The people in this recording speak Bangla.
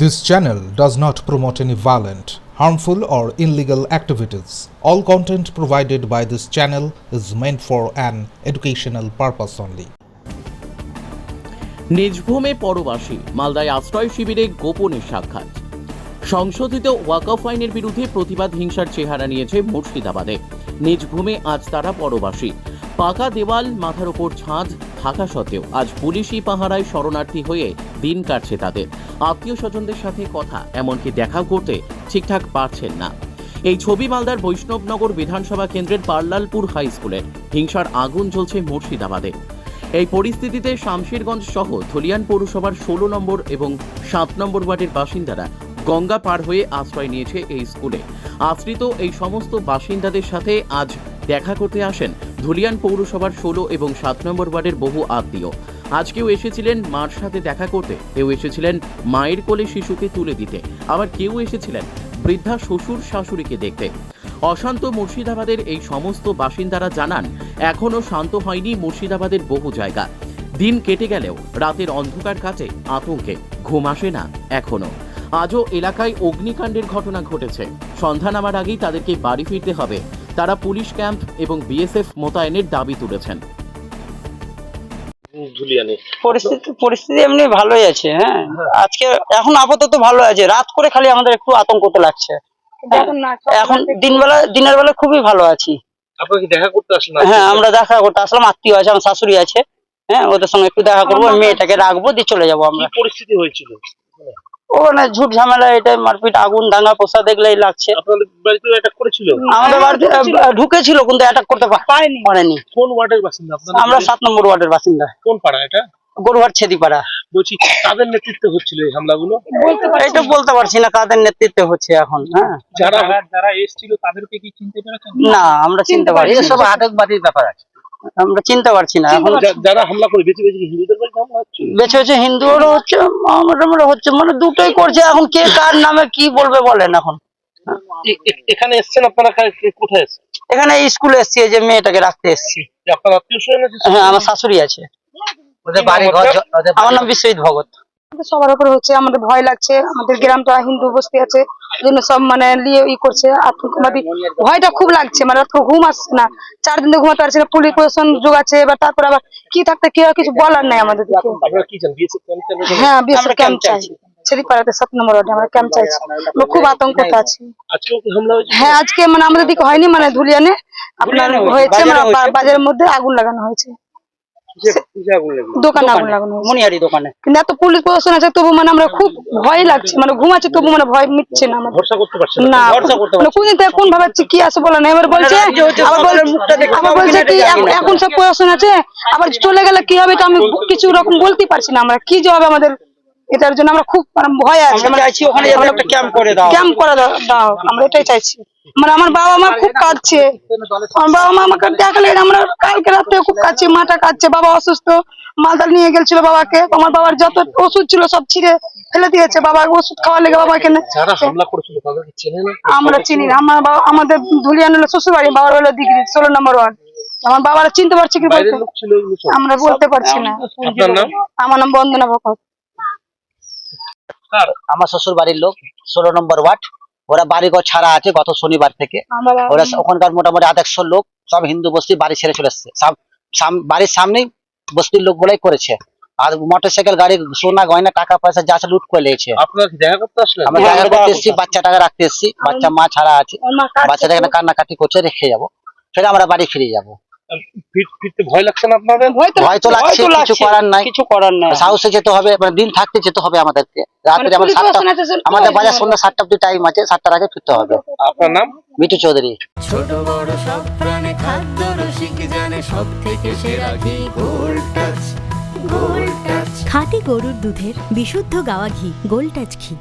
This channel does not promote any violent, harmful, or illegal activities. All content provided by this channel is meant for an educational purpose only. নিজভূমে পরবাসী মালদায় আশ্রয় শিবিরে গোপনে সাক্ষাৎ সংশোধিত ওয়াকফ আইনের বিরুদ্ধে প্রতিবাদ হিংসার চেহারা নিয়েছে মুর্শিদাবাদে নিজভূমে আজ তারা পরবাসী পাকা দেওয়াল মাথার ওপর ছাদ থাকা সত্ত্বেও আজ পুলিশি পাহারায় শরণার্থী হয়ে দিন কাটছে তাদের। আত্মীয় স্বজনদের সাথে কথা, এমনকি দেখা করতে ঠিকঠাক পারছেন না। এই ছবি মালদার বৈষ্ণবনগর বিধানসভা কেন্দ্রের পার্লালপুর হাই স্কুলের হিংসার আগুন জ্বলছে মুর্শিদাবাদে। এই পরিস্থিতিতে শামশিরগঞ্জ সহ ধলিয়ান পৌরসভার ষোলো নম্বর এবং সাত নম্বর ওয়ার্ডের বাসিন্দারা গঙ্গা পার হয়ে আশ্রয় নিয়েছে এই স্কুলে। আশ্রিত এই সমস্ত বাসিন্দাদের সাথে আজ দেখা করতে আসেন ধুলিয়ান পৌরসভার ষোলো এবং সাত নম্বর ওয়ার্ডের বহু আত্মীয়। আজ কেউ এসেছিলেন মার সাথে দেখা করতে। কেউ এসেছিলেন মায়ের কোলে শিশুকে তুলে দিতে। আবার কেউ এসেছিলেন বৃদ্ধা শ্বশুর শাশুড়িকে দেখতে। অশান্ত মুর্শিদাবাদের এই সমস্ত বাসিন্দারা জানান এখনও শান্ত হয়নি মুর্শিদাবাদের বহু জায়গা। দিন কেটে গেলেও রাতের অন্ধকার কাটে আতঙ্কে। ঘুম আসে না এখনও আজও এলাকায় অগ্নিকাণ্ডের ঘটনা ঘটেছে। সন্ধ্যা নামার আগেই তাদেরকে বাড়ি ফিরতে হবে। তারা পুলিশ ক্যাম্প এবং বিএসএফ মোতায়েনের দাবি তুলেছেন। পরিস্থিতি পরিস্থিতি এমনি ভালোই আছে হ্যাঁ। আজকে এখন আপাতত ভালো আছে। রাত করে খালি আমাদের একটু আতঙ্ক তো লাগছে এখন দিনবেলা দিনের বেলা খুবই ভালো আছি। দেখা করতে হ্যাঁ আমরা দেখা করতে আসলাম আত্মীয় আছে আমার শাশুড়ি আছে হ্যাঁ ওদের সঙ্গে একটু দেখা করব মেয়েটাকে রাখব দিয়ে চলে যাব আমরা। পরিস্থিতি হয়েছিল? ওখানে ঝুট ঝামেলা এটা মারপিট আগুন দাঙ্গা পোষা দেখলেই লাগছে। আপনাদের বাড়িতে অ্যাটাক করেছিল? আমাদের বাড়িতে ঢুকেছিল কিন্তু অ্যাটাক করতে পারেনি। কোন ওয়ার্ডের বাসিন্দা আপনারা আমরা সাত নম্বর ওয়ার্ডের বাসিন্দা। কোন পাড়া এটা? গরুহাট ছেদিপাড়া। বলছি কাদের নেতৃত্বে হচ্ছিল এই হামলাগুলো? এটা বলতে পারছি না কাদের নেতৃত্বে হচ্ছে এখন হ্যাঁ? যারা যারা এসেছিল তাদেরকে কি চিনতে পেরেছেন? না আমরা চিনতে পারছি না। সব আতঙ্কবাদীর ব্যাপার আছে। আমরা চিনতে পারছি না। এখন যারা হামলা করে বেশি বেশি হিন্দুদের বেঁচে বেঁচে হিন্দুরও হচ্ছে মোটামুটি হচ্ছে মানে দুটোই করছে। এখন কে কার নামে কি বলবে বলেন এখন। এখানে এসছেন আপনারা? কোথায় এসছেন এখানে স্কুলে এসছি এই যে মেয়েটাকে রাখতে এসছি। আপনার আত্মীয় স্বজন হ্যাঁ আমার শাশুড়ি আছে। ওদের বাড়ি ঘর আমার নাম বিশ্বজিৎ ভগত। আমাদের সবার উপরে হচ্ছে আমাদের ভয় লাগছে আমাদের গ্রামটা হিন্দু বস্তি আছে ওই জন্য সব মানে নিয়ে ই করছে আতঙ্কবাদী ভয়টা খুব লাগছে মানে ঘুম আসছে না। চার দিন ধরে ঘুমাতে পারছে না পুলিশ প্রশাসন যোগাচ্ছে এবার তারপর আবার কি থাকতে কি হয় কিছু বলার নাই আমাদের জান বিএসএফ ক্যাম্প হ্যাঁ চাই। ছেড়িপাড়াতে সাত নম্বর ওয়ার্ডে আমরা ক্যাম্প চাইছি। খুব আতঙ্কতে আছি। হ্যাঁ আজকে মানে আমাদের দিকে হয়নি মানে ধুলিয়ানে। আপনার হয়েছে মানে হয়েছে। বাজারের মধ্যে আগুন লাগানো হয়েছে কিসে- কিসে আগুন লেগেছে? দোকানে আগুন লাগানো মনিহারি দোকানে? কিন্তু এত পুলিশ প্রশাসন আছে তবু মানে আমরা খুব ভয় লাগছে মানে ঘুমাচ্ছে তবু মানে ভয় মিটছে না আমাদের। ভরসা করতে পারছেন না। মানে কোনদিন থেকে কোন ভাবে কি আছে বলে না। এবার বলছে আবার বলছে কি এখন- সব প্রশাসন আছে আবার চলে গেলে কি হবে তো আমি কিছু রকম বলতে পারছি না আমরা। কি যে হবে আমাদের এটার জন্য আমরা খুব মানে ভয় আছে। আমরা চাইছি ওখানে ক্যাম্প করে দাও। ক্যাম্প করে দাও দাও আমরা এটাই চাইছি। মানে আমার বাবা মা খুব কাঁদছে। আমার বাবা মা আমাকে দেখলে আমরা কালকে রাত্রে খুব কাঁদছে মাটা কাঁদছে বাবা অসুস্থ মালদা নিয়ে গেছিল বাবাকে। আমার বাবার যত ওষুধ ছিল সব ছিঁড়ে ফেলে দিয়েছে বাবা ওষুধ খাওয়ার লেগে বাবাকে নে- যারা হামলা করেছিল তাদেরকে চেনে না? আমরা চিনি না। আমার বাবা আমাদের ধুলিয়ান হলো শ্বশুর বাড়ি বাবার হলো দিঘি ষোলো নম্বর ওয়ার্ড। আমার বাবারা চিনতে পারছে কি বলতে। আমরা বলতে পারছি না। আমার নাম বন্দনা ভকত আমার শ্বশুর বাড়ির লোক ষোলো নম্বর ওয়ার্ড। ওরা বাড়িঘর ছাড়া আছে গত শনিবার থেকে। ওরা ওখানকার মোটামুটি আধ একশো লোক সব হিন্দু বস্তি বাড়ি ছেড়ে চলে এসছে। বাড়ির সামনেই বস্তির লোক বলেই করেছে। আর মোটর সাইকেল গাড়ি সোনা গয়না টাকা পয়সা যা লুট করে আসলেন? আমরা দেখা করতে এসেছি করতে বাচ্চাটাকে রাখতে এসেছি বাচ্চা মা ছাড়া আছে। বাচ্চাটা এখানে কান্নাকাটি করছে রেখে যাব। ফের আমরা বাড়ি ফিরে যাব। ফিরতে ভয় লাগছে না আপনাদের? ভয় তো ভয় তো লাগছে কিছু করার নাই। কিছু করার নাই। সাহসে যেতে হবে মানে দিন থাকতে যেতে হবে আমাদেরকে। রাত্রে মানে আমার সাতটা আমাদের বাজার সন্ধ্যা সাতটা অব্দি টাইম আছে সাতটার আগে ফিরতে হবে। আপনার নাম? মিঠু চৌধুরী। ছোট বড় সব প্রাণে খাদ্য রসিক জানে সব থেকে সেরা ঘি গোল্ড টাচ গোল্ড টাচ খাঁটি গরুর দুধের বিশুদ্ধ গাওয়া ঘি গোল্ড টাচ ঘি।